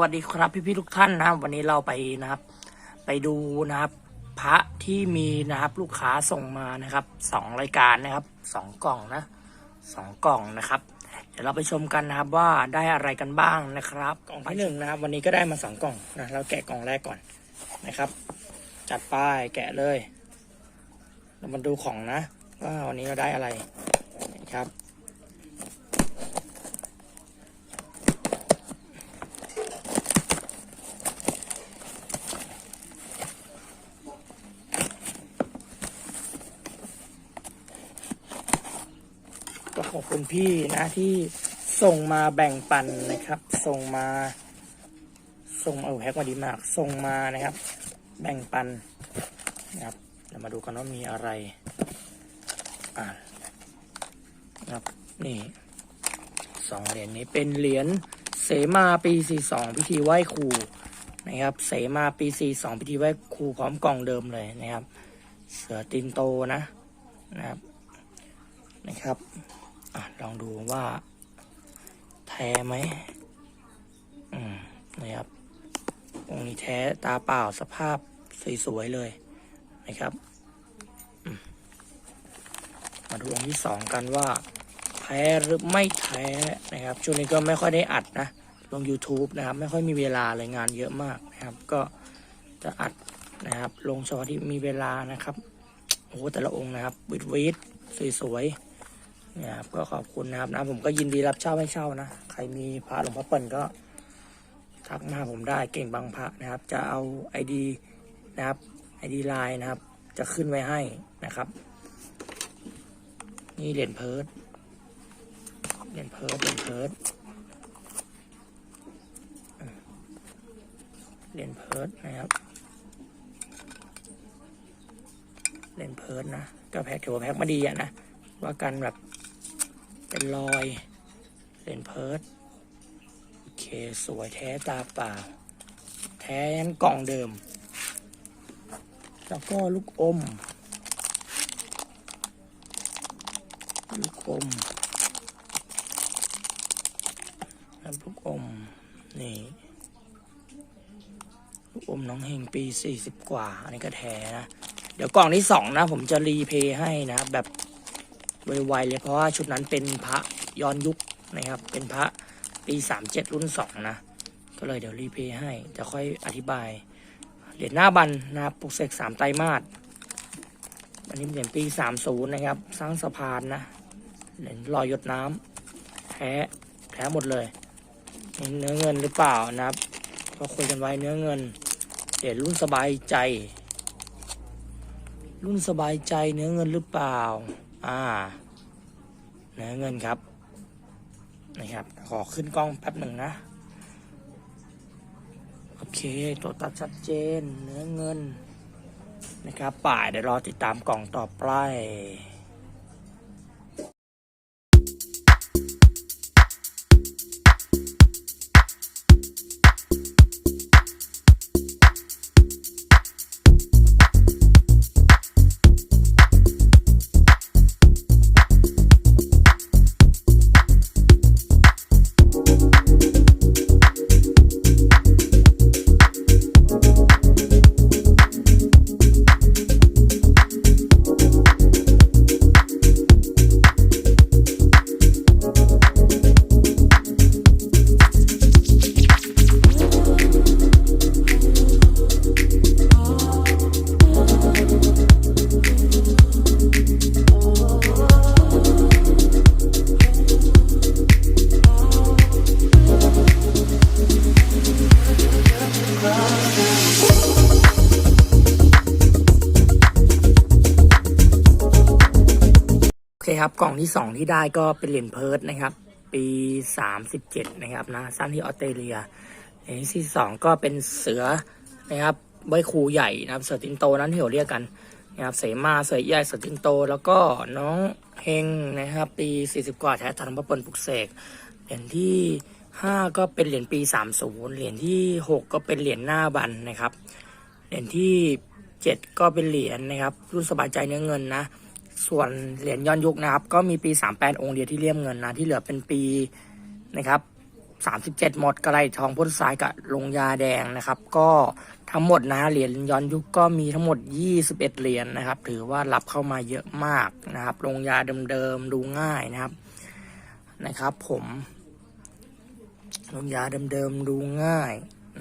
วัสดีครับพี่พี่ๆทุกท่านนะครับ วันนี้เราไปนะครับ ไปดูนะครับ พระที่มีนะครับลูกค้าส่งมานะครับสองรายการนะครับสองกล่องนะสองกล่องนะครับ เดี๋ยวเราไปชมกันนะครับว่าได้อะไรกันบ้างนะครับ กล่องที่หนึ่งนะครับ วันนี้ก็ได้มาสองกล่องนะเราแกะกล่องแรกก่อนนะครับ จัดป้ายแกะเลยเรามาดูของนะว่าวันนี้เราได้อะไรนะครับ คุณพี่นะที่ส่งมาแบ่งปันนะครับ ส่งมา ส่งเออแพ็กมาดีมาก ส่งมานะครับ แบ่งปันนะครับเดี๋ยวมาดูกันว่ามีอะไรอ่านะครับนี่สองเหรียญนี้เป็นเหรียญเสมาปี 42 พิธีไหว้ครูนะครับ เสมาปี 42 พิธีไหว้ครูพร้อมกล่องเดิมเลยนะครับ เสือตินโตนะนะครับนะครับ อลองดูว่า แท้ไหมอืมนะครับองค์นี้แท้ตาเปล่าสภาพสวยๆเลยนะครับมมาดูองค์ที่สองกันว่าแท้หรือไม่แท้นะครับ ช่วงนี้ก็ไม่ค่อยได้อัดนะ ลง YouTube นะครับ ไม่ค่อยมีเวลาเลยงานเยอะมากนะครับ ก็จะอัดนะครับ ลงเฉพาะที่มีเวลานะครับโอ้แต่ละองค์นะครับวิดวิดสวยๆ นะครับก็ขอบคุณนะครับนะผมก็ยินดีรับเช่าให้เช่านะ ใครมีพระหลวงพ่อเปิ่นก็ทักมาผมได้เก่งบางพระนะครับ จะเอาไอดีนะครับไอดีไลน์นะครับ จะขึ้นไว้ให้นะครับ นี่เหรียญเพิร์ดเหรียญเพิร์ดเหรียญเพิร์ดเหรียญเพิร์ดนะครับเล่นเพิร์ดนะก็แพ็คถือว่าแพ็คมาดีอะนะว่ากันแบบ เป็นรอยเล่นเพิร์ดโอเคสวยแท้ตาเปล่า แท้ยันกล่องเดิม แล้วก็ลูกอม ลูกอมแล้วลูกอม นี่ลูกอมน้องเฮงปีสี่สิบกว่า อันนี้ก็แท้นะ เดี๋ยวกล่องที่สองนะ ผมจะรีเพย์ให้นะแบบ ไวๆเลยเพราะว่าชุดนั้นเป็นพระย้อนยุคนะครับ เป็นพระปีสามเจ็ดรุ่นสองนะ ก็เลยเดี๋ยวรีเพย์ให้จะค่อยอธิบาย เหรียญหน้าบันนะครับปลุกเสกสามไตรมาสอันนี้เหรียญปีสามศูนย์นะครับ สร้างสะพานนะเหรียญลอยหยดน้ำแท้แท้หมดเลย เนื้อเงินหรือเปล่านะครับก็คุยกันไว้เนื้อเงินเหรียญรุ่นสบายใจ รุ่นสบายใจเนื้อเงินหรือเปล่า อ่าเนื้อเงินครับนะครับ ขอขึ้นกล้องแป๊บหนึ่งนะ โอเค ตัวตัดชัดเจน เนื้อเงิน นะครับ ป่ายเดี๋ยวรอติดตามกล่องต่อไป โอเครับ กล่องที่สองที่ได้ก็เป็นเหรียญเพิร์ดนะครับ ปีสามสิบเจ็ดนะครับนะสร้างที่ออสเตรเลียเหรียญที่สองก็เป็นเสือนะครับใบครูใหญ่นะครับ เสือตินโตนั้นที่เราเรียกกันนะครับเสมาเสือใหญ่เสือตินโต แล้วก็น้องเฮงนะครับ ปีสี่สิบกว่าแท้ทันพระปนปลุกเสกเหรียญที่ห้าก็เป็นเหรียญปีสามศูนย์เหรียญที่หกก็เป็นเหรียญหน้าบันนะครับ เหรียญที่เจ็ดก็เป็นเหรียญนะครับ รุ่นสบายใจเนื้อเงินนะ ส่วนเหรียญย้อนยุคนะครับ ก็มีปี 38 องค์เดียวที่เลี่ยมเงินนะ ที่เหลือเป็นปีนะครับสามสิบเจ็ดหมดกระไรทองพ่นสายกับลงยาแดงนะครับ ก็ทั้งหมดนะเหรียญย้อนยุคก็มีทั้งหมดยี่สิบเอ็ดเหรียญนะครับ ถือว่ารับเข้ามาเยอะมากนะครับลงยาเดิมๆดูง่ายนะครับนะครับ ผมลงยาเดิมๆดูง่าย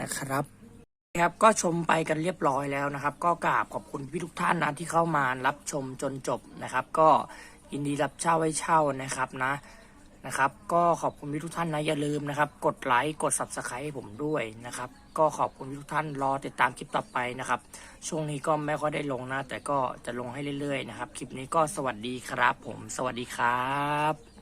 นะครับ ครับก็ชมไปกันเรียบร้อยแล้วนะครับ ก็กราบขอบคุณพี่ทุกท่านนะที่เข้ามารับชมจนจบนะครับ ก็ยินดีรับเช่าไว้เช่านะครับนะนะครับ ก็ขอบคุณพี่ทุกท่านนะอย่าลืมนะครับ กดไลค์กด subscribe ให้ผมด้วยนะครับ ก็ขอบคุณพี่ทุกท่านรอติดตามคลิปต่อไปนะครับ ช่วงนี้ก็ไม่ค่อยได้ลงนะ แต่ก็จะลงให้เรื่อยๆนะครับ คลิปนี้ก็สวัสดีครับผม สวัสดีครับ